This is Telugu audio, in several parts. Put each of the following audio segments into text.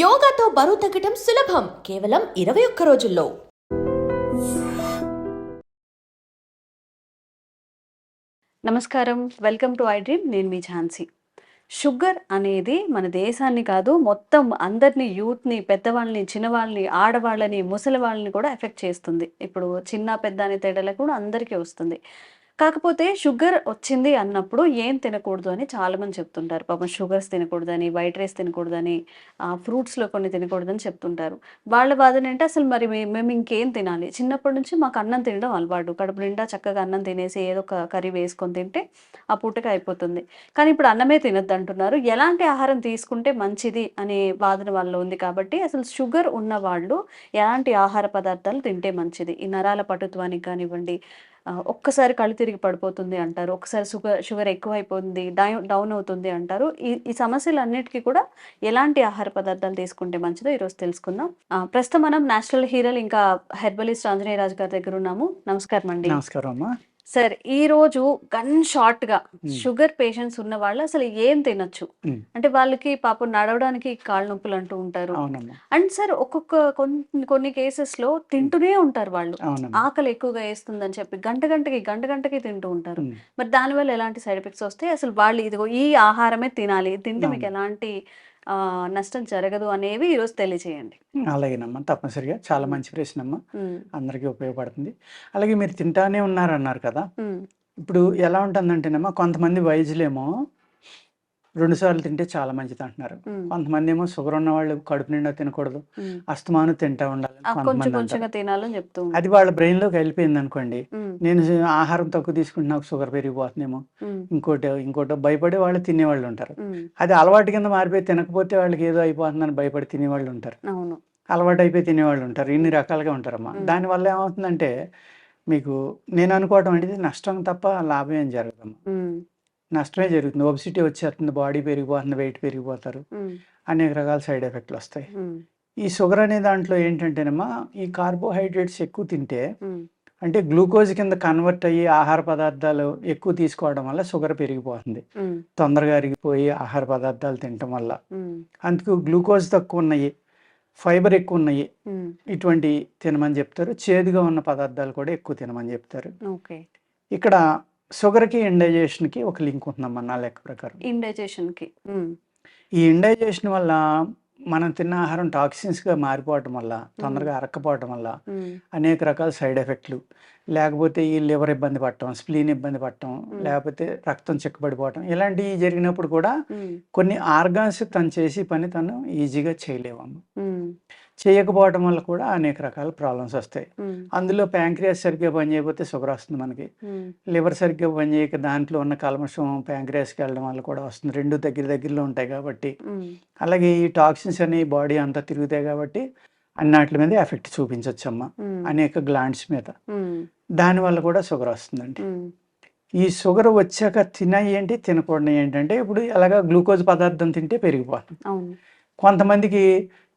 యోగాతో బరువు తగ్గటం సులభం. కేవలం ఇరవై ఒక్క రోజుల్లో. నమస్కారం. Welcome to I dream. నేను మీ ఝాన్సీ. షుగర్ అనేది మన దేశాన్ని కాదు మొత్తం అందరినీ యూత్ని పెద్దవాళ్ళని చిన్నవాళ్ళని ఆడవాళ్ళని ముసలి వాళ్ళని కూడా ఎఫెక్ట్ చేస్తుంది. ఇప్పుడు చిన్న పెద్ద అనే తేడాలకు కూడా అందరికీ వస్తుంది. కాకపోతే షుగర్ వచ్చింది అన్నప్పుడు ఏం తినకూడదు అని చాలామంది చెప్తుంటారు. పాపం షుగర్స్ తినకూడదని వైట్ రైస్ తినకూడదని ఫ్రూట్స్లో కొన్ని తినకూడదని చెప్తుంటారు. వాళ్ళ వాదన అంటే అసలు మరి మేము ఇంకేం తినాలి? చిన్నప్పటి నుంచి మాకు అన్నం తినడం అలవాటు. కడుపు నిండా చక్కగా అన్నం తినేసి ఏదో ఒక కర్రీ వేసుకొని తింటే ఆ పూటకి అయిపోతుంది. కానీ ఇప్పుడు అన్నమే తినొద్దు అంటున్నారు ఎలాంటి ఆహారం తీసుకుంటే మంచిది అనే వాదన వాళ్ళు ఉంది కాబట్టి అసలు షుగర్ ఉన్న వాళ్ళు ఎలాంటి ఆహార పదార్థాలు తింటే మంచిది? ఈ నరాల పటుత్వానికి కానివ్వండి ఒక్కసారి కళ్ళు తిరిగి పడిపోతుంది అంటారు. ఒక్కసారి షుగర్ షుగర్ ఎక్కువైపోతుంది డౌన్ డౌన్ అవుతుంది అంటారు. ఈ ఈ సమస్యలన్నిటికీ కూడా ఎలాంటి ఆహార పదార్థాలు తీసుకుంటే మంచిదో ఈరోజు తెలుసుకుందాం. ప్రస్తుతం మనం నేషనల్ హీరోలు ఇంకా హెర్బలిస్ట్ ఆంజనేయ రాజు గారి దగ్గర ఉన్నాము. నమస్కారం అండి నమస్కారం అమ్మా. సార్ ఈ రోజు గన్ షార్ట్గా. షుగర్ పేషెంట్స్ ఉన్న వాళ్ళు అసలు ఏం తినొచ్చు. అంటే వాళ్ళకి పాపం నడవడానికి కాళ్ళ నొప్పులు అంటూ ఉంటారు అండ్ సార్ ఒక్కొక్క కొన్ని కొన్ని కేసెస్లో తింటూనే ఉంటారు వాళ్ళు ఆకలి ఎక్కువగా వేస్తుందని చెప్పి గంట గంటకి గంట గంటకి తింటూ ఉంటారు. మరి దానివల్ల ఎలాంటి సైడ్ ఎఫెక్ట్స్ వస్తాయి అసలు వాళ్ళు ఇదిగో ఈ ఆహారమే తినాలి తింటే మీకు. ఎలాంటి నష్టం జరగదు అనేవి ఈరోజు తెలియజేయండి అలాగేనమ్మా. తప్పనిసరిగా. చాలా మంచి ప్రశ్న అమ్మా మ్మ్. అందరికీ ఉపయోగపడుతుంది. అలాగే మీరు తింటానే ఉన్నారన్నారు కదా. ఇప్పుడు ఎలా ఉంటుందంటేనమ్మా కొంతమంది వయసులేమో రెండు సార్లు తింటే చాలా మంచిది అంటున్నారు. కొంతమంది ఏమో షుగర్ ఉన్న వాళ్ళు కడుపు నిండా తినకూడదు. అస్తమాను తింటా ఉండాలి. అది వాళ్ళ బ్రెయిన్లోకి వెళ్ళిపోయింది అనుకోండి. నేను ఆహారం తక్కువ తీసుకుంటే నాకు షుగర్ పెరిగిపోతుందేమో. ఇంకోటి ఇంకోటి భయపడే వాళ్ళు తినేవాళ్ళు ఉంటారు. అది అలవాటు కింద మారిపోయి తినకపోతే వాళ్ళకి ఏదో అయిపోతుందని భయపడి తినేవాళ్ళు ఉంటారు అలవాటు అయిపోయి తినేవాళ్ళు ఉంటారు ఇన్ని రకాలుగా ఉంటారమ్మా మ్మ్. దానివల్ల ఏమవుతుందంటే మీకు నేను అనుకోవటం అనేది నష్టం తప్ప లాభం ఏం జరగదమ్మా మ్మ్. నష్టమే జరుగుతుంది ఒబిసిటీ వచ్చేస్తుంది బాడీ పెరిగిపోతుంది వెయిట్ పెరిగిపోతారు. అనేక రకాల సైడ్ ఎఫెక్ట్లు వస్తాయి. ఈ షుగర్ అనే దాంట్లో ఏంటంటేనమ్మా ఈ కార్బోహైడ్రేట్స్ ఎక్కువ తింటే. అంటే గ్లూకోజ్ కింద కన్వర్ట్ అయ్యి ఆహార పదార్థాలు ఎక్కువ తీసుకోవడం వల్ల షుగర్ పెరిగిపోతుంది. తొందరగా అరిగిపోయి ఆహార పదార్థాలు తినటం వల్ల. అందుకు గ్లూకోజ్ తక్కువ ఉన్నాయి ఫైబర్ ఎక్కువ ఉన్నాయి. ఇటువంటి తినమని చెప్తారు చేదుగా ఉన్న పదార్థాలు కూడా ఎక్కువ తినమని చెప్తారు ఇక్కడ షుగర్కి ఇండైజేషన్కి ఒక లింక్ ఉంటుందమ్మా నా లెక్క ప్రకారం ఇండైజేషన్కి మ్మ్. ఈ ఇండైజేషన్ వల్ల మనం తిన్న ఆహారం టాక్సిన్స్గా మారిపోవటం వల్ల తొందరగా అరక్కపోవటం వల్ల. అనేక రకాల సైడ్ ఎఫెక్ట్లు లేకపోతే ఈ లివర్ ఇబ్బంది పడటం స్ప్లీన్ ఇబ్బంది పడటం లేకపోతే రక్తం చిక్కబడిపోవటం ఇలాంటివి జరిగినప్పుడు కూడా. కొన్ని ఆర్గాన్స్ తను చేసి పని తను ఈజీగా చేయలేవమ్మ మ్మ్. చేయకపోవడం వల్ల కూడా అనేక రకాల ప్రాబ్లమ్స్ వస్తాయి. అందులో ప్యాంక్రియాస్ సరిగ్గా పనిచేయకపోతే షుగర్ వస్తుంది మనకి. లివర్ సరిగ్గా పనిచేయక దాంట్లో ఉన్న కల్మషం ప్యాంక్రియాస్కి వెళ్ళడం వల్ల కూడా వస్తుంది రెండు దగ్గర దగ్గరలో ఉంటాయి కాబట్టి. అలాగే ఈ టాక్సిన్స్ అనే బాడీ అంతా తిరుగుతాయి కాబట్టి అన్నిటి మీద ఎఫెక్ట్ చూపించవచ్చమ్మా మ్మ్. అనేక గ్లాండ్స్ మీద. దానివల్ల కూడా షుగర్ వస్తుందండి. ఈ షుగర్ వచ్చాక తినయి ఏంటి తినకూడదు ఏంటంటే ఇప్పుడు అలాగా గ్లూకోజ్ పదార్థం తింటే పెరిగిపోతుంది కొంతమందికి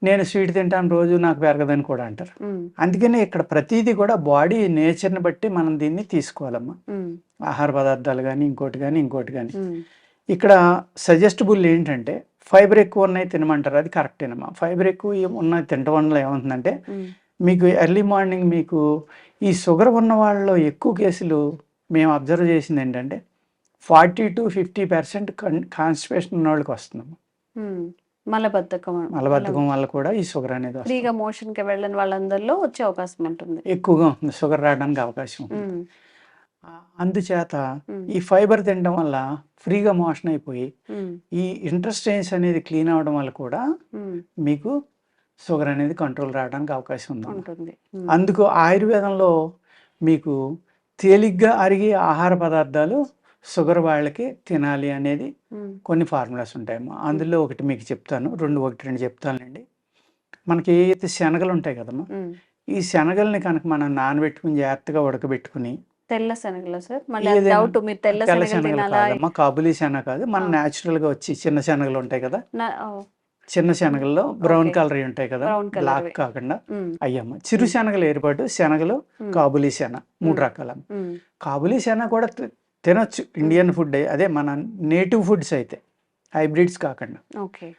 నేను స్వీట్ తింటాను రోజు నాకు పెరగదని కూడా అంటారు. అందుకని ఇక్కడ ప్రతిదీ కూడా బాడీ నేచర్ని బట్టి మనం దీన్ని తీసుకోవాలమ్మా మ్మ్. ఆహార పదార్థాలు కానీ ఇంకోటి కానీ ఇంకోటి కానీ. ఇక్కడ సజెస్టబుల్ ఏంటంటే ఫైబర్ ఎక్కువ ఉన్నాయి తినమంటారు అది కరెక్టేనమ్మా ఫైబర్ ఎక్కువ ఉన్నది తినటం వల్ల ఏమవుతుందంటే. మీకు ఎర్లీ మార్నింగ్ మీకు ఈ షుగర్ ఉన్న వాళ్ళలో ఎక్కువ కేసులు మేము అబ్జర్వ్ చేసింది ఏంటంటే forty to fifty percent constipation ఉన్న వాళ్ళకి వస్తుందమ్మా మ్మ్. మలబద్ధకం మలబద్ధకం వల్ల కూడా ఈ షుగర్ అనేది ఫ్రీగా మోషన్కి వెళ్ళని వాళ్ళందరిలో వచ్చే అవకాశం ఉంటుంది ఎక్కువగా ఉంటుంది షుగర్ రావడానికి అవకాశం అందుచేత. ఈ ఫైబర్ తినడం వల్ల ఫ్రీగా మోషన్ అయిపోయి. ఈ ఇంటర్స్టెన్స్ అనేది క్లీన్ అవడం వల్ల కూడా. మీకు షుగర్ అనేది కంట్రోల్ రావడానికి అవకాశం ఉంది ఉంటుంది. అందుకు ఆయుర్వేదంలో మీకు తేలిగ్గా అరిగే ఆహార పదార్థాలు షుగర్ వాళ్ళకి తినాలి అనేది. కొన్ని ఫార్ములాస్ ఉంటాయమ్మా అందులో ఒకటి మీకు చెప్తాను రెండు ఒకటి రెండు చెప్తానండి మనకి ఏ అయితే శనగలు ఉంటాయి కదమ్మా మ్మ్. ఈ శనగల్ని కనుక మనం నానబెట్టుకుని జాగ్రత్తగా ఉడకబెట్టుకుని తెల్ల శనగలు సార్ డౌట్ మీరు తెల్ల శనగలు కాదమ్మా కాబులీ శనగ కాదు మన ఆ. natural గా వచ్చి చిన్న శనగలు ఉంటాయి కదా చిన్న శనగల్లో బ్రౌన్. కలర్ ఉంటాయి కదా బ్లాక్. కాకుండా మ్మ్. అయ్యమ్మ చిరు శనగలు ఏర్పాటు శనగలు. కాబులీ శన మూడు. రకాల. కాబులీ శన కూడా తినొచ్చు ఇండియన్ ఫుడ్ అదే మన నేటివ్ ఫుడ్స్ అయితే హైబ్రిడ్స్ కాకుండా. ఓకే.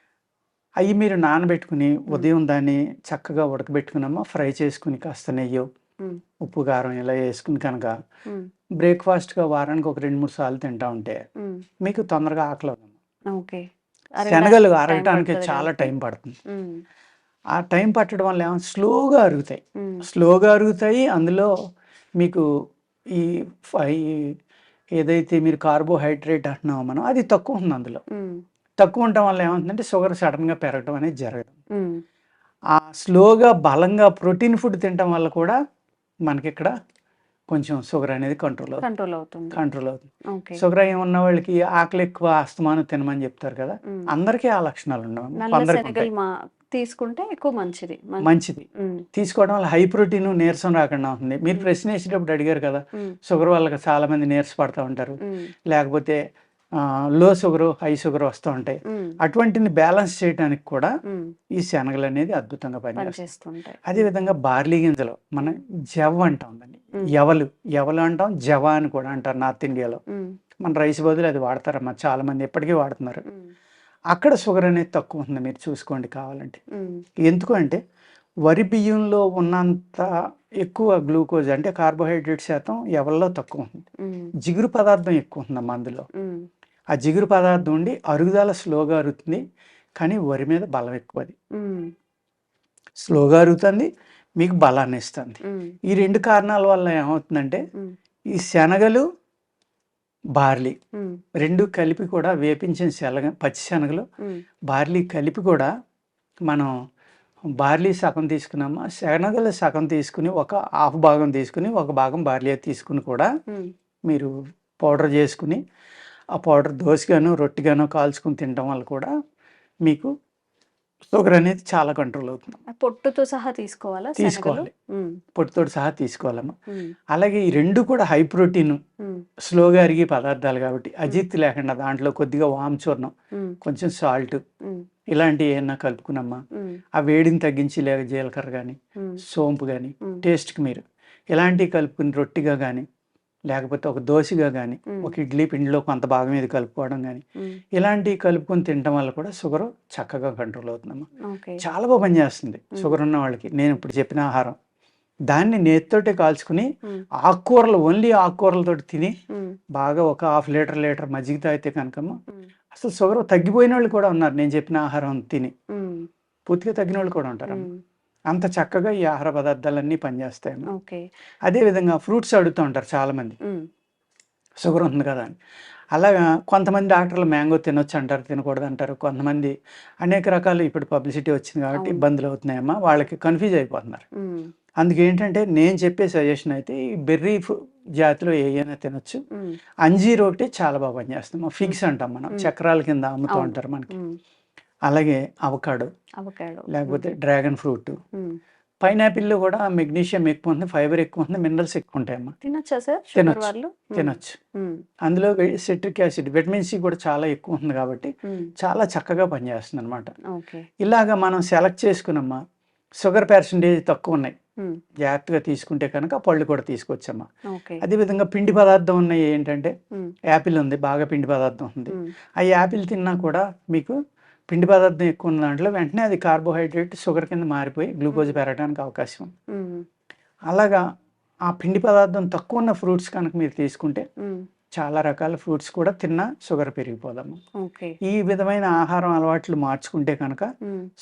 అవి మీరు నానబెట్టుకుని ఉదయం దాన్ని చక్కగా ఉడకబెట్టుకునమ్మా ఫ్రై చేసుకుని కాస్త నెయ్యి ఉప్పు కారం ఇలా వేసుకుని కనుక బ్రేక్ఫాస్ట్గా వారానికి ఒక రెండు మూడు సార్లు తింటా ఉంటే మీకు తొందరగా ఆకలి. ఓకే. శనగలు అరగటానికి చాలా. టైం పడుతుంది. ఆ టైం పట్టడం వల్ల ఏమో స్లోగా అరుగుతాయి. స్లోగా అరుగుతాయి అందులో మీకు ఈ ఏదైతే మీరు కార్బోహైడ్రేట్ అంటున్నామో మనం అది తక్కువ ఉంది అందులో. తక్కువ ఉండటం వల్ల ఏమవుతుందంటే షుగర్ సడన్గా పెరగడం అనేది జరగదు. ఆ స్లోగా బలంగా ప్రోటీన్ ఫుడ్ తినటం వల్ల కూడా మనకి ఇక్కడ కొంచెం షుగర్ అనేది కంట్రోల్ అవుతుంది. కంట్రోల్ అవుతుంది. కంట్రోల్ అవుతుంది. షుగర్ ఉన్న వాళ్ళకి ఆకలి ఎక్కువ అస్తమానం తినమని చెప్తారు కదా. అందరికీ ఆ లక్షణాలు ఉండవు. తీసుకుంటే ఎక్కువ మంచిది. మంచిది. తీసుకోవడం వల్ల హై ప్రోటీన్ నీరసం రాకుండా ఉంటుంది. మీరు. ప్రశ్న వేసేటప్పుడు అడిగారు కదా షుగర్ వాళ్ళకి చాలా మంది నీరస పడతా ఉంటారు. లేకపోతే లో షుగర్ హై షుగర్ వస్తూ ఉంటాయి. అటువంటిని బ్యాలెన్స్ చేయడానికి కూడా ఈ శనగలు అనేది అద్భుతంగా పనిచేస్తుంటాయి. అదేవిధంగా బార్లీ గింజలు మనం జవ్ అంటాం దాన్ని. ఎవలు ఎవలు అంటాం జవ అని కూడా అంటారు నార్త్ ఇండియాలో. మన రైస్ బదులు అది వాడతారమ్మా చాలా మంది ఎప్పటికీ వాడుతున్నారు. అక్కడ షుగర్ అనేది తక్కువ ఉంది మీరు చూసుకోండి కావాలంటే. ఎందుకు అంటే వరి బియ్యంలో ఉన్నంత ఎక్కువ గ్లూకోజ్ అంటే కార్బోహైడ్రేట్ శాతం ఎవరిలో తక్కువ ఉంది. జిగురు పదార్థం ఎక్కువ ఉందమ్మా అందులో. ఉమ్, ఆ జిగురు పదార్థం ఉండి అరుగుదల స్లోగా అరుగుతుంది కానీ వరి మీద బలం ఎక్కువ అది ఉమ్, స్లోగా అరుగుతుంది మీకు బలాన్ని ఇస్తుంది ఈ రెండు కారణాల వల్ల ఏమవుతుందంటే ఈ శనగలు బార్లీ. రెండు కలిపి కూడా వేపించిన శనగ పచ్చి శనగలు. బార్లీ కలిపి కూడా మనం బార్లీ సగం తీసుకున్నామా? శనగలు సగం తీసుకుని ఒక హాఫ్ భాగం తీసుకుని ఒక భాగం బార్లీ తీసుకుని కూడా మీరు పౌడర్ చేసుకుని ఆ పౌడర్ దోశగాను రొట్టిగాను కాల్చుకుని తినడం వల్ల కూడా మీకు షుగర్ అనేది చాలా కంట్రోల్ అవుతుంది. పొట్టుతో సహా తీసుకోవాలా? తీసుకోవాలి. పొట్టుతో సహా తీసుకోవాలమ్మా. అలాగే ఈ రెండు కూడా హై ప్రోటీన్ స్లోగా అరిగే పదార్థాలు కాబట్టి అజిత్ లేకుండా దాంట్లో కొద్దిగా వామ్ చూర్ణం ఉమ్, కొంచెం సాల్ట్ ఇలాంటివి ఏమన్నా కలుపుకున్నమ్మా ఉమ్, ఆ వేడిని తగ్గించి లేక జీలకర్ర కానీ సోంపు కానీ టేస్ట్కి మీరు ఇలాంటివి కలుపుకుని రొట్టిగా కానీ లేకపోతే ఒక దోశగా కానీ ఒక ఇడ్లీ పిండిలో కొంత భాగం మీద కలుపుకోవడం కానీ ఇలాంటివి కలుపుకొని తినడం వల్ల కూడా షుగర్ చక్కగా కంట్రోల్ అవుతుందమ్మా. చాలా బాగా పనిచేస్తుంది. షుగర్ ఉన్న వాళ్ళకి. నేను ఇప్పుడు చెప్పిన ఆహారం. దాన్ని నేతితోటే కాల్చుకుని ఆకుకూరలు ఓన్లీ ఆకుకూరలతో తిని బాగా ఒక హాఫ్ లీటర్ లీటర్ మజ్జిగ తాగితే కనుకమ్మ అసలు షుగర్ తగ్గిపోయిన వాళ్ళు కూడా ఉన్నారు. నేను చెప్పిన ఆహారం తిని. పూర్తిగా తగ్గిన వాళ్ళు కూడా ఉంటారు అంత చక్కగా ఈ ఆహార పదార్థాలన్నీ పనిచేస్తాయి ఓకే. అదేవిధంగా ఫ్రూట్స్ అడుగుతూ ఉంటారు చాలామంది. షుగర్ ఉంది కదా అని. అలాగా కొంతమంది డాక్టర్లు మ్యాంగో తినొచ్చు అంటారు తినకూడదు అంటారు కొంతమంది అనేక రకాలు ఇప్పుడు పబ్లిసిటీ వచ్చింది కాబట్టి. ఇబ్బందులు అవుతున్నాయమ్మా వాళ్ళకి కన్ఫ్యూజ్ అయిపోతున్నారు. అందుకే ఏంటంటే నేను చెప్పే సజెషన్ అయితే ఈ బెర్రీ జాతిలో ఏదైనా తినొచ్చు. అంజీర్ ఒకటి చాలా బాగా పనిచేస్తుంది. ఫిగ్స్ అంటాం మనం. చక్రాల కింద అమ్ముతూ. ఉంటారు మనకి. అలాగే అవకాడో అవకాడో. లేకపోతే డ్రాగన్ ఫ్రూట్. పైనాపిల్లో కూడా మెగ్నీషియం ఎక్కువ ఉంది ఫైబర్ ఎక్కువ ఉంది మినరల్స్ ఎక్కువ ఉంటాయమ్మా. తినొచ్చా సార్? తినొచ్చు. తినొచ్చు. అందులో సిట్రిక్ యాసిడ్ విటమిన్ సి కూడా చాలా ఎక్కువ ఉంది కాబట్టి చాలా చక్కగా పనిచేస్తుంది అనమాట ఇలాగ మనం సెలెక్ట్ చేసుకున్నమ్మా షుగర్ పర్సంటేజ్ తక్కువ ఉన్నాయి. జాగ్రత్తగా తీసుకుంటే కనుక పళ్ళు కూడా తీసుకొచ్చమ్మా. అదేవిధంగా పిండి పదార్థం ఉన్నాయి ఏంటంటే యాపిల్ ఉంది బాగా పిండి పదార్థం ఉంది. ఆ యాపిల్ తిన్నా కూడా మీకు పిండి పదార్థం ఎక్కువ ఉన్న దాంట్లో వెంటనే అది కార్బోహైడ్రేట్ షుగర్ కింద మారిపోయి గ్లూకోజ్ పెరగడానికి అవకాశం ఉంది. అలాగా ఆ పిండి పదార్థం తక్కువ ఉన్న ఫ్రూట్స్ కనుక మీరు తీసుకుంటే చాలా రకాల ఫ్రూట్స్ కూడా తిన్నా షుగర్ పెరిగిపోదమ్మా. ఓకే. ఈ విధమైన ఆహారం అలవాట్లు మార్చుకుంటే కనుక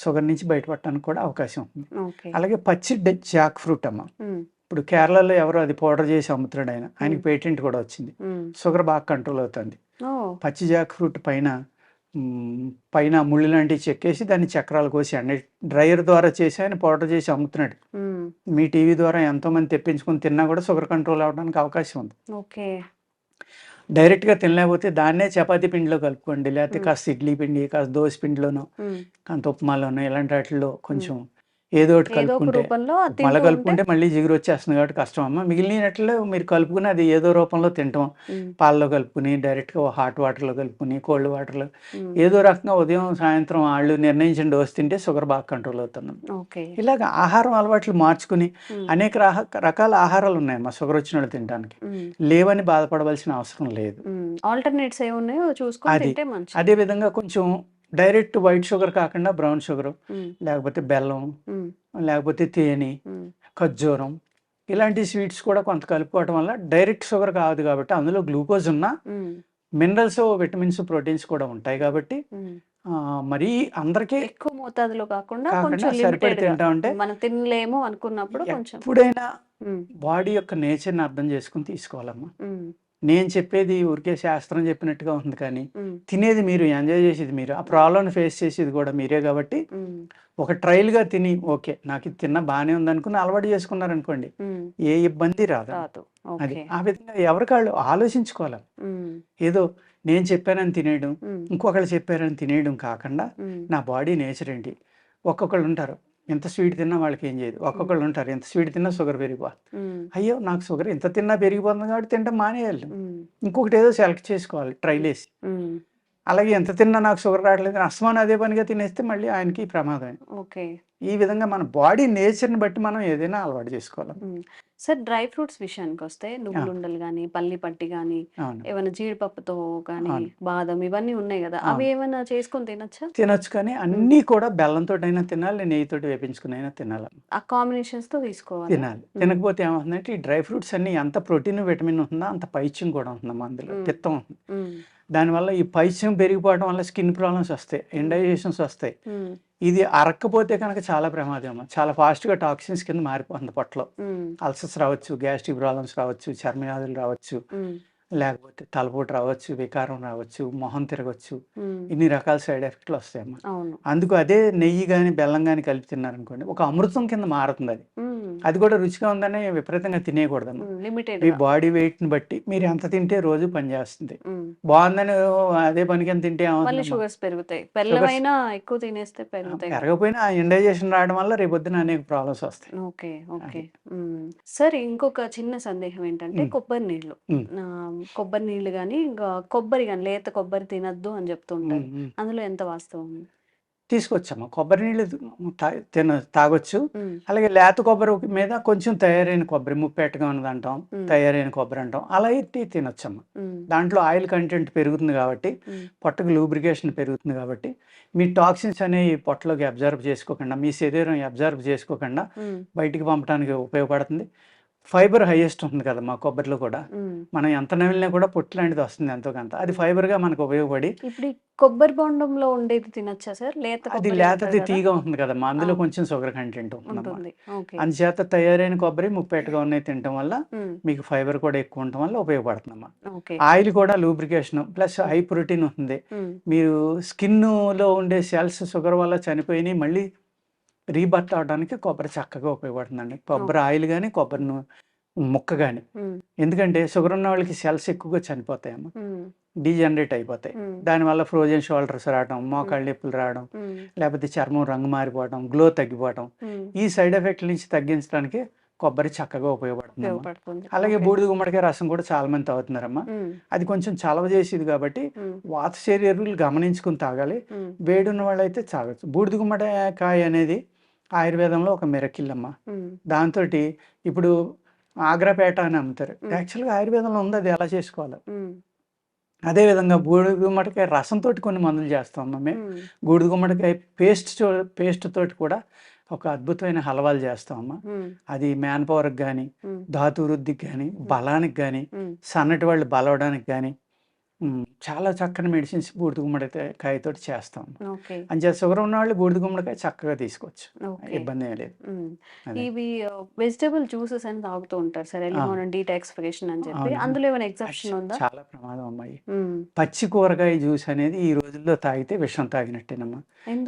షుగర్ నుంచి బయటపడటానికి కూడా అవకాశం ఉంది. అలాగే పచ్చి జాక్ ఫ్రూట్ అమ్మ. ఇప్పుడు కేరళలో ఎవరో అది పౌడర్ చేసి అమ్ముతున్నాడు ఆయన. ఆయనకి పేటెంట్ కూడా వచ్చింది. షుగర్ బాగా కంట్రోల్ అవుతుంది. పచ్చి జాక్ ఫ్రూట్ పైన పైన ముళ్ళు లాంటివి చెక్కేసి దాన్ని చక్రాలు కోసి అండి డ్రైయర్ ద్వారా చేసి ఆయన పౌడర్ చేసి అమ్ముతున్నాడు. మీ టీవీ ద్వారా ఎంతోమంది తెప్పించుకొని తిన్నా కూడా షుగర్ కంట్రోల్ అవ్వడానికి అవకాశం ఉంది. ఓకే. డైరెక్ట్గా తినలేకపోతే దాన్నే చపాతీ పిండిలో కలుపుకోండి లేకపోతే. కాస్త ఇడ్లీ పిండి కాస్త దోశ పిండిలోనో కాంత ఉప్మాలోనో ఇలాంటి వాటిల్లో కొంచెం ఏదో ఒకటి కలుపుకుంటే మళ్ళీ కలుపుకుంటే మళ్ళీ జిగురు వచ్చేస్తుంది కాబట్టి కష్టం అమ్మ మిగిలినట్లు మీరు కలుపుకుని అది ఏదో రూపంలో తింటాం. పాలలో కలుపుకుని డైరెక్ట్గా హాట్ వాటర్లో కలుపుకుని కోల్డ్ వాటర్లో ఏదో రకంగా ఉదయం సాయంత్రం వాళ్ళు నిర్ణయించిన డోస్ తింటే షుగర్ బాగా కంట్రోల్ అవుతుంది ఇలాగ ఆహారం అలవాట్లు మార్చుకుని అనేక రకాల ఆహారాలు ఉన్నాయమ్మా షుగర్ వచ్చిన వాళ్ళు తినడానికి లేవని బాధపడవలసిన అవసరం లేదు. ఆల్టర్నేట్స్ ఏ ఉన్నాయో చూసుకొని అది. అదేవిధంగా కొంచెం డైరెక్ట్ వైట్ షుగర్ కాకుండా బ్రౌన్ షుగర్ లేకపోతే బెల్లం లేకపోతే తేనె ఖర్జూరం ఇలాంటి స్వీట్స్ కూడా కొంత కలుపుకోవడం వల్ల డైరెక్ట్ షుగర్ కాదు కాబట్టి అందులో గ్లూకోజ్ ఉన్న మినరల్స్ విటమిన్స్ ప్రోటీన్స్ కూడా ఉంటాయి కాబట్టి మరీ అందరికీ ఎక్కువ మోతాదులో కాకుండా సరిపడి తింటా ఉంటే మనం తినలేము అనుకున్నప్పుడు ఎప్పుడైనా బాడీ యొక్క నేచర్ని అర్థం చేసుకుని తీసుకోవాలమ్మా. నేను చెప్పేది ఊరికే శాస్త్రం చెప్పినట్టుగా ఉంది కానీ తినేది మీరు ఎంజాయ్ చేసేది మీరు. ఆ ప్రాబ్లమ్ని ఫేస్ చేసేది కూడా మీరే కాబట్టి ఒక ట్రయల్గా తిని ఓకే నాకు ఇది తిన్న బాగానే ఉంది అనుకుని అలవాటు చేసుకున్నారనుకోండి. ఏ ఇబ్బంది రాదు. అది ఆ విధంగా ఎవరికాళ్ళు ఆలోచించుకోవాలి. ఉమ్, ఏదో నేను చెప్పానని తినేయడం ఇంకొకళ్ళు చెప్పారని తినేయడం కాకుండా నా బాడీ నేచర్ ఏంటి? ఒక్కొక్కళ్ళు ఉంటారు ఎంత స్వీట్ తిన్నా వాళ్ళకి ఏం చేయదు. ఒక్కొక్కళ్ళు ఉంటారు ఎంత స్వీట్ తిన్నా షుగర్ పెరిగిపోతుంది. అయ్యో నాకు షుగర్ ఎంత తిన్నా పెరిగిపోతుంది కాబట్టి తింటాం మానేయాలి. ఇంకొకటి ఏదో సెలెక్ట్ చేసుకోవాలి ట్రైల్ వేసి. అలాగే ఎంత తిన్నా నాకు షుగర్ రావట్లేదు అస్మాన్ అదే పనిగా తినేస్తే మళ్ళీ ఆయనకి ప్రమాదమే. ఓకే. ఈ విధంగా మన బాడీ నేచర్ని బట్టి మనం ఏదైనా అలవాటు చేసుకోవాలి. సార్ డ్రై ఫ్రూట్స్ విషయానికి వస్తే నువ్వులు ఉండలు కానీ పల్లి పట్టి కానీ ఏమైనా జీడిపప్పుతో కానీ. బాదం ఇవన్నీ ఉన్నాయి కదా. అవి ఏమైనా చేసుకొని తినొచ్చా? తినొచ్చు కానీ అన్నీ కూడా బెల్లంతో అయినా తినాలి నెయ్యితోటి వేపించుకుని అయినా తినాలి. ఆ కాంబినేషన్స్తో తీసుకోవాలి. తినాలి. తినకపోతే ఏమవుతుందంటే ఈ డ్రై ఫ్రూట్స్ అన్ని ఎంత ప్రోటీన్ విటమిన్ ఉంటుందో అంత పైత్యం కూడా ఉంటుందమ్మా అందులో. పిత్తం ఉంటుంది. దానివల్ల ఈ పైత్యం పెరిగిపోవడం వల్ల స్కిన్ ప్రాబ్లమ్స్ వస్తాయి ఇండైజేషన్స్ వస్తాయి. ఇది అరక్కపోతే కనుక చాలా ప్రమాదం. చాలా ఫాస్ట్గా టాక్సిన్స్ కింద మారిపోతుంది పొట్టలో. అల్సర్స్ రావచ్చు గ్యాస్ట్రిక్ ప్రాబ్లమ్స్ రావచ్చు చర్మవ్యాధులు రావచ్చు. లేకపోతే తలపోటు రావచ్చు వికారం రావచ్చు మొహం తిరగవచ్చు ఇన్ని రకాల సైడ్ ఎఫెక్ట్లు వస్తాయమ్మా. అందుకు అదే నెయ్యి కానీ బెల్లం కానీ కలిపి తిన్నారనుకోండి ఒక అమృతం కింద మారుతుంది అది. అది కూడా రుచిగా ఉందని విపరీతంగా తినేయకూడదమ్మా. మీ బాడీ వెయిట్ని బట్టి మీరు ఎంత తింటే రోజు పనిచేస్తుంది బాగుందని ఓ అదే పనికి ఎంత తింటే? షుగర్స్ పెరుగుతాయి. ఎక్కువ తినేస్తే కదా. పెరగకపోయినా ఇండైజేషన్ రావడం వల్ల రేపొద్దున అనేక ప్రాబ్లమ్స్ వస్తాయి. ఓకే. ఓకే. సరే ఇంకొక చిన్న సందేహం ఏంటంటే. కొబ్బరి నీళ్ళు. కొబ్బరి నీళ్ళు కానీ కొబ్బరి కానీ లేత కొబ్బరి తినద్దు అని చెప్తుంటారు. అందులో ఎంత వాస్తవం తీసుకొచ్చమ్మా కొబ్బరి నీళ్ళు తిన తాగొచ్చు. అలాగే లేత కొబ్బరి మీద కొంచెం తయారైన కొబ్బరి ముప్పేటగా ఉన్నది అంటాం. తయారైన కొబ్బరి అంటాం అలా ఎత్తి తినొచ్చమ్మా మ్మ్. దాంట్లో ఆయిల్ కంటెంట్ పెరుగుతుంది కాబట్టి. పొట్టకు లూబ్రికేషన్ పెరుగుతుంది కాబట్టి మీ టాక్సిన్స్ అనేవి పొట్టలోకి అబ్జర్వ్ చేసుకోకుండా మీ శరీరం అబ్జర్వ్ చేసుకోకుండా. బయటికి పంపడానికి ఉపయోగపడుతుంది ఫైబర్ హైయెస్ట్ ఉంటుంది కదా మా కొబ్బరిలో కూడా. మనం ఎంత నమిలినా కూడా పొట్టు లాంటిది వస్తుంది ఎంతో కొంత అది ఫైబర్గా మనకు ఉపయోగపడి ఇప్పుడు కొబ్బరి బొండంలో ఉండేది తినొచ్చా సార్ లేత అది లేతది? తీగా ఉంటుంది కదా మా అందులో. కొంచెం షుగర్ కంటెంట్ ఉంటుంది అందుచేత తయారైన కొబ్బరి ముప్పేటగా ఉన్నాయి తినటం వల్ల. మీకు ఫైబర్ కూడా ఎక్కువ ఉండటం వల్ల ఉపయోగపడుతుందమ్మా ఆయిల్ కూడా లూబ్రికేషన్ ప్లస్ హై ప్రోటీన్ ఉంటుంది. మీరు స్కిన్లో ఉండే సెల్స్ షుగర్ వల్ల చనిపోయినాయి మళ్ళీ రీబర్త్ అవడానికి కొబ్బరి చక్కగా ఉపయోగపడుతుందండి కొబ్బరి ఆయిల్ కానీ కొబ్బరి ముక్క కానీ. ఎందుకంటే షుగర్ ఉన్న వాళ్ళకి సెల్స్ ఎక్కువగా చనిపోతాయమ్మా మ్మ్. డీజనరేట్ అయిపోతాయి. దానివల్ల ఫ్రోజన్ షోల్డర్స్ రావడం మోకాళ్ళ నొప్పులు రావడం. లేకపోతే చర్మం రంగు మారిపోవడం గ్లో తగ్గిపోవడం. ఈ సైడ్ ఎఫెక్ట్ నుంచి తగ్గించడానికి కొబ్బరి చక్కగా ఉపయోగపడుతుంది అలాగే. బూడిద గుమ్మడికాయ రసం కూడా చాలా మంది తాగుతున్నారమ్మా మ్మ్. అది కొంచెం చలవ చేసేది కాబట్టి. వాత శరీరాలు గమనించుకుని తాగాలి. వేడున్న వాళ్ళైతే తాగొచ్చు బూడిద గుమ్మడికాయ అనేది ఆయుర్వేదంలో ఒక మిరకిల్ అమ్మ మ్మ్. దాంతో ఇప్పుడు ఆగ్రాపేట అని అమ్ముతారు. యాక్చువల్గా ఆయుర్వేదంలో ఉంది అది ఎలా చేసుకోవాలి మ్మ్. అదేవిధంగా బూడిద గుమ్మడికాయ రసంతో కొన్ని మందులు చేస్తాం అమ్మ మేము. బూడిద గుమ్మడికాయ పేస్ట్ పేస్ట్ తోటి కూడా ఒక అద్భుతమైన హలవాలు చేస్తాం అమ్మ మ్మ్. అది మ్యాన్ పవర్కి కానీ. ధాతు వృద్ధికి కానీ బలానికి కానీ. సన్నటి వాళ్ళు బలవడానికి కానీ చాలా చక్కని మెడిసిన్స్ బూడిద గుమ్మడికాయతో చేస్తాం ఓకే. అంచేత షుగర్ ఉన్న వాళ్ళు బూడిద గుమ్మడికాయ చక్కగా తీసుకోవచ్చు. ఇబ్బంది ఏం లేదు. ఇవి వెజిటబుల్ జ్యూసెస్ అని తాగుతూ ఉంటారు సరే డీటాక్సిఫికేషన్ అని చెప్పి. అందులో ఏమైనా ఎగ్జాప్షన్ ఉందా? చాలా ప్రమాదం అమ్మాయి మ్మ్. పచ్చి కూరగాయ జ్యూస్ అనేది ఈ రోజుల్లో తాగితే విషం తాగినట్టేనమ్మా.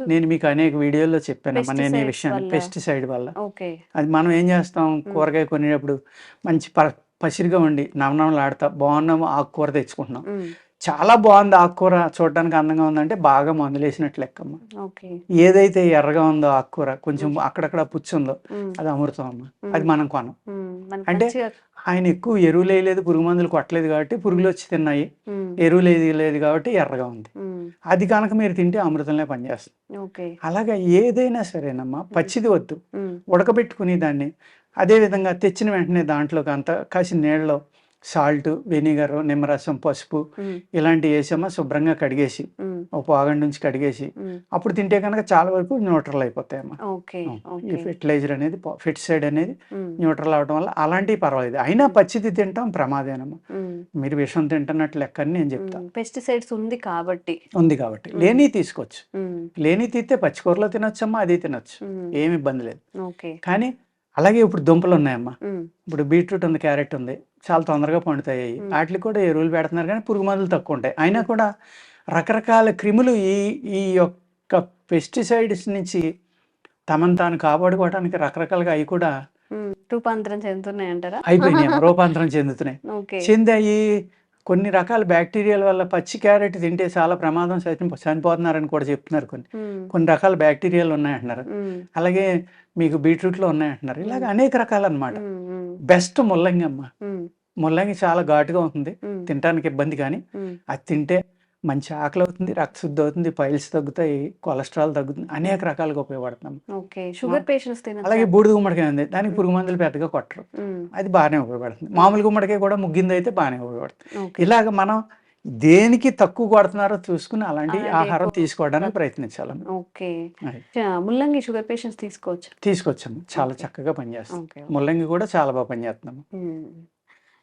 నేను మీకు అనేక వీడియోల్లో చెప్పానమ్మా నేను ఈ విషయాన్ని. పెస్టిసైడ్ వల్ల. అది మనం ఏం చేస్తాం? కూరగాయ కొనేటప్పుడు మంచి పసిరిగా ఉండి నవనవలాడుతా బాగున్నాము ఆకుకూర తెచ్చుకుంటున్నాం. చాలా బాగుంది ఆకుకూర చూడడానికి అందంగా ఉందంటే బాగా మందులు వేసినట్లు లెక్కమ్మ ఏదైతే ఎర్రగా ఉందో ఆకుకూర కొంచెం అక్కడక్కడ పుచ్చు ఉందో మ్మ్. అది అమృతం అమ్మ అది మనం కొనం. అంటే ఆయన ఎక్కువ ఎరువులు వేయలేదు పురుగు మందులు కొట్టలేదు కాబట్టి పురుగులు వచ్చి తిన్నాయి. ఎరువులు వేయలేదు కాబట్టి ఎర్రగా ఉంది. అది కనుక మీరు తింటే అమృతంలో పనిచేస్తుంది. అలాగా ఏదైనా సరేనమ్మా పచ్చిది వద్దు. ఉడకబెట్టుకుని దాన్ని అదేవిధంగా తెచ్చిన వెంటనే దాంట్లోకి అంత కాసిన నీళ్ళలో సాల్ట్ వెనిగర్ నిమ్మరసం పసుపు ఇలాంటివి వేసామా శుభ్రంగా కడిగేసి ఒక పాగండి నుంచి కడిగేసి. అప్పుడు తింటే కనుక చాలా వరకు న్యూట్రల్ అయిపోతాయమ్మా. ఈ ఫెర్టిలైజర్ అనేది ఫిట్ అనేది న్యూట్రల్ అవడం వల్ల అలాంటివి పర్వాలేదు. అయినా పచ్చిది తింటాం ప్రమాదేనమ్మా మీరు విషం తింటున్నట్లు లెక్క అని నేను చెప్తా. ఉమ్. పెస్టిసైడ్స్ ఉంది కాబట్టి. ఉంది కాబట్టి. లేని తీసుకోవచ్చు. లేని తీస్తే పచ్చికూరలో తినొచ్చమ్మా అది తినొచ్చు. ఏమి ఇబ్బంది లేదు. కానీ అలాగే ఇప్పుడు దుంపలు ఉన్నాయమ్మా. ఇప్పుడు బీట్రూట్ ఉంది క్యారెట్ ఉంది. చాలా తొందరగా పండుతాయి. వాటికి కూడా ఎరువులు పెడుతున్నారు కానీ పురుగు మందులు తక్కువ ఉంటాయి. అయినా కూడా రకరకాల క్రిములు ఈ ఈ యొక్క పెస్టిసైడ్స్ నుంచి తమను తాను కాపాడుకోవడానికి రకరకాలుగా అవి కూడా. రూపాంతరం చెందుతున్నాయి అంటారా అయిపోయినాయి. రూపాంతరం చెందుతున్నాయి. ఓకే. చెంది అవి కొన్ని రకాల బ్యాక్టీరియాల వల్ల పచ్చి క్యారెట్ తింటే చాలా ప్రమాదం చని- చనిపోతున్నారని కూడా చెప్తున్నారు కొన్ని. కొన్ని రకాల బ్యాక్టీరియాలు ఉన్నాయంటున్నారు. అలాగే మీకు బీట్రూట్లో ఉన్నాయంటున్నారు. ఇలాగ అనేక రకాలు అనమాట ఉమ్, ఉమ్, బెస్ట్ ముల్లంగి అమ్మ. ముల్లంగి చాలా ఘాటుగా ఉంటుంది. తినడానికి ఇబ్బంది కానీ అది తింటే మంచి ఆకలి అవుతుంది రక్తశుద్ధి అవుతుంది పైల్స్ తగ్గుతాయి కొలెస్ట్రాల్ తగ్గుతుంది అనేక రకాలుగా ఉపయోగపడుతున్నాం షుగర్ పేషెంట్స్ అలాగే బూడిద గుమ్మడికాయ ఉంది దానికి పురుగు మందులు పెద్దగా కొట్టరు. అది బాగానే ఉపయోగపడుతుంది. మామూలు గుమ్మడికాయ కూడా ముగ్గింది అయితే బాగానే ఉపయోగపడుతుంది. ఇలాగ మనం దేనికి తక్కువ కొడుతున్నారో చూసుకుని అలాంటి ఆహారం తీసుకోవడానికి ప్రయత్నించాలి ఓకే. ముల్లంగి షుగర్ పేషెంట్స్ తీసుకోవచ్చు? తీసుకొచ్చాము చాలా. చక్కగా పనిచేస్తాం ముల్లంగి కూడా చాలా బాగా పనిచేస్తున్నాము.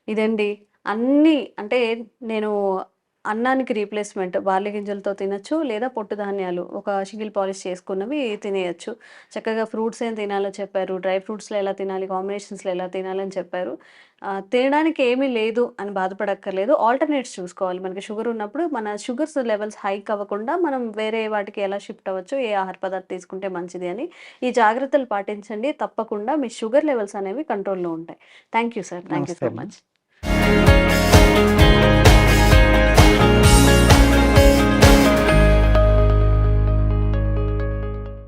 ఇదండి. అన్ని అంటే నేను అన్నానికి రీప్లేస్మెంట్ బార్లీ గింజలతో తినచ్చు లేదా పొట్టు ధాన్యాలు ఒక షిగిల్ పాలిష్ చేసుకున్నవి తినేయచ్చు. చక్కగా ఫ్రూట్స్ ఏం తినాలో చెప్పారు డ్రై ఫ్రూట్స్లో ఎలా తినాలి కాంబినేషన్స్లో ఎలా తినాలని చెప్పారు. తినడానికి ఏమీ లేదు అని బాధపడక్కర్లేదు. ఆల్టర్నేట్స్ చూసుకోవాలి. మనకి షుగర్ ఉన్నప్పుడు మన షుగర్స్ లెవెల్స్ హైక్ అవ్వకుండా మనం వేరే వాటికి ఎలా షిఫ్ట్ అవ్వచ్చు ఏ ఆహార పదార్థం తీసుకుంటే మంచిది అని ఈ జాగ్రత్తలు పాటించండి. తప్పకుండా మీ షుగర్ లెవెల్స్ అనేవి కంట్రోల్లో ఉంటాయి. Thank you sir. Thank you so. Much. Thank you.